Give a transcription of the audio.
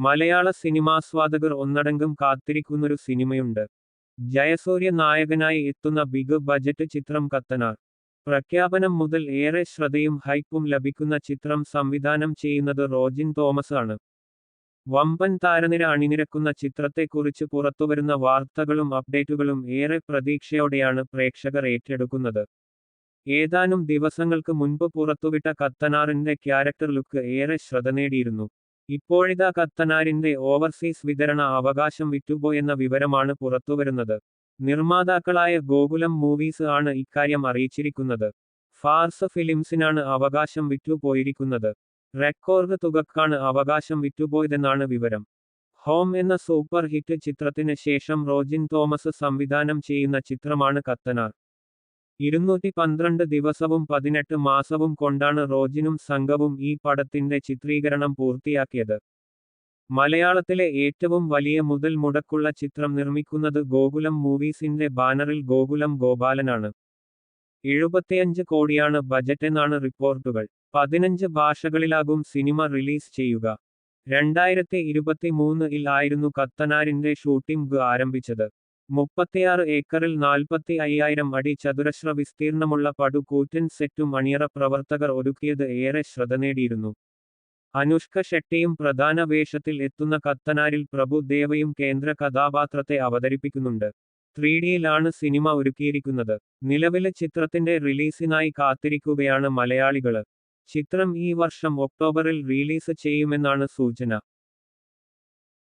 മലയാള സിനിമാസ്വാദകർ ഒന്നടങ്കം കാത്തിരിക്കുന്നൊരു സിനിമയുണ്ട്. ജയസൂര്യ നായകനായി എത്തുന്ന ബിഗ് ബജറ്റ് ചിത്രം കത്തനാർ. പ്രഖ്യാപനം മുതൽ ഏറെ ശ്രദ്ധയും ഹൈപ്പും ലഭിക്കുന്ന ചിത്രം സംവിധാനം ചെയ്യുന്നത് റോജിൻ തോമസ് ആണ്. വമ്പൻ താരനിര അണിനിരക്കുന്ന ചിത്രത്തെക്കുറിച്ച് പുറത്തുവരുന്ന വാർത്തകളും അപ്ഡേറ്റുകളും ഏറെ പ്രതീക്ഷയോടെയാണ് പ്രേക്ഷകർ ഏറ്റെടുക്കുന്നത്. ഏതാനും ദിവസങ്ങൾക്ക് മുൻപ് പുറത്തുവിട്ട കത്തനാറിന്റെ ക്യാരക്ടർ ലുക്ക് ഏറെ ശ്രദ്ധ നേടിയിരുന്നു. ഇപ്പോഴിതാ കത്തനാരിന്റെ ഓവർസീസ് വിതരണ അവകാശം വിറ്റുപോയെന്ന വിവരമാണ് പുറത്തുവരുന്നത്. നിർമ്മാതാക്കളായ ഗോകുലം മൂവീസ് ആണ് ഇക്കാര്യം അറിയിച്ചിരിക്കുന്നത്. ഫാർസ് ഫിലിംസിനാണ് അവകാശം വിറ്റുപോയിരിക്കുന്നത്. റെക്കോർഡ് തുകക്കാണ് അവകാശം വിറ്റുപോയതെന്നാണ് വിവരം. ഹോം എന്ന സൂപ്പർ ഹിറ്റ് ചിത്രത്തിന് ശേഷം റോജിൻ തോമസ് സംവിധാനം ചെയ്യുന്ന ചിത്രമാണ് കത്തനാർ ഇരുന്നൂറ്റി പന്ത്രണ്ട് ദിവസവും പതിനെട്ട് മാസവും കൊണ്ടാണ് റോജിനും സംഘവും ഈ പടത്തിന്റെ ചിത്രീകരണം പൂർത്തിയാക്കിയത്. മലയാളത്തിലെ ഏറ്റവും വലിയ മുതൽ മുടക്കുള്ള ചിത്രം നിർമ്മിക്കുന്നത് ഗോകുലം മൂവീസിന്റെ ബാനറിൽ ഗോകുലം ഗോപാലനാണ്. എഴുപത്തിയഞ്ച് കോടിയാണ് ബജറ്റെന്നാണ് റിപ്പോർട്ടുകൾ. പതിനഞ്ച് ഭാഷകളിലാകും സിനിമ റിലീസ് ചെയ്യുക. രണ്ടായിരത്തി ഇരുപത്തി മൂന്നിൽ ആയിരുന്നു കത്തനാരിന്റെ ഷൂട്ടിംഗ് ആരംഭിച്ചത്. മുപ്പത്തിയാറ് ഏക്കറിൽ നാൽപ്പത്തി അയ്യായിരം അടി ചതുരശ്ര വിസ്തീർണമുള്ള പടുകൂറ്റൻ സെറ്റും അണിയറ പ്രവർത്തകർ ഒരുക്കിയത് ഏറെ ശ്രദ്ധ നേടിയിരുന്നു. അനുഷ്ക ഷെട്ടിയും പ്രധാന വേഷത്തിൽ എത്തുന്ന കത്തനാരിൽ പ്രഭു ദേവയും കേന്ദ്ര കഥാപാത്രത്തെ അവതരിപ്പിക്കുന്നുണ്ട്. ത്രീ ഡിയിലാണ് സിനിമ ഒരുക്കിയിരിക്കുന്നത്. നിലവിലെ ചിത്രത്തിന്റെ റിലീസിനായി കാത്തിരിക്കുകയാണ് മലയാളികൾ. ചിത്രം ഈ വർഷം ഒക്ടോബറിൽ റിലീസ് ചെയ്യുമെന്നാണ് സൂചന.